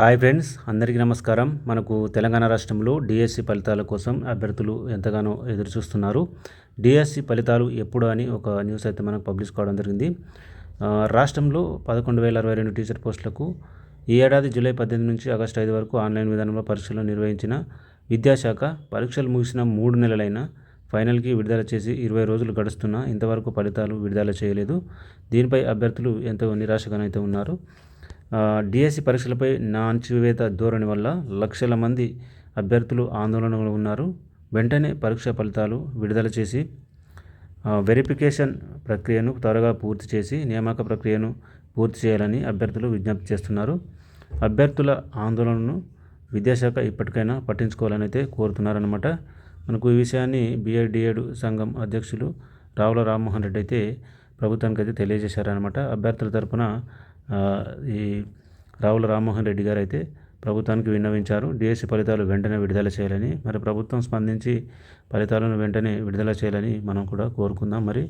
Hi friends అందరికీ నమస్కారం. మనకు తెలంగాణ రాష్ట్రంలో డిఎస్సి ఫలితాల కోసం అభ్యర్థులు ఎంతగానో ఎదురు చూస్తున్నారు డిఎస్సి ఫలితాలు ఎప్పుడు అని ఒక న్యూస్ అయితే మనకు పబ్లిష్ కావడం జరిగింది. రాష్ట్రంలో పదకొండు వేల అరవై రెండు టీచర్ పోస్టులకు ఈ ఏడాది జూలై పద్దెనిమిది నుంచి ఆగస్టు ఐదు వరకు ఆన్లైన్ విధానంలో పరీక్షలు నిర్వహించిన విద్యాశాఖ పరీక్షలు ముగిసిన మూడు నెలలైన ఫైనల్కి విడుదల చేసి ఇరవై రోజులు గడుస్తున్నా ఇంతవరకు ఫలితాలు విడుదల చేయలేదు. దీనిపై అభ్యర్థులు ఎంతో నిరాశగానైతే ఉన్నారు. డిఎస్సి పరీక్షలపై నాంచివేత ధోరణి వల్ల లక్షల మంది అభ్యర్థులు ఆందోళనలో ఉన్నారు. వెంటనే పరీక్ష ఫలితాలు విడుదల చేసి వెరిఫికేషన్ ప్రక్రియను త్వరగా పూర్తి చేసి నియామక ప్రక్రియను పూర్తి చేయాలని అభ్యర్థులు విజ్ఞప్తి చేస్తున్నారు. అభ్యర్థుల ఆందోళనను విద్యాశాఖ ఇప్పటికైనా పట్టించుకోవాలని అయితే కోరుతున్నారనమాట మనకు ఈ విషయాన్ని బిఐడిఏడు సంఘం అధ్యక్షులు రావుల రామ్మోహన్ రెడ్డి అయితే ప్రభుత్వానికి అయితే తెలియజేశారనమాట అభ్యర్థుల తరపున ఈ రావుల రామ్మోహన్ రెడ్డి గారు అయితే ప్రభుత్వానికి విన్నవించారు. డిఎస్సి ఫలితాలు వెంటనే విడుదల చేయాలని మరి ప్రభుత్వం స్పందించి ఫలితాలను వెంటనే విడుదల చేయాలని మనం కూడా కోరుకుందాం. మరి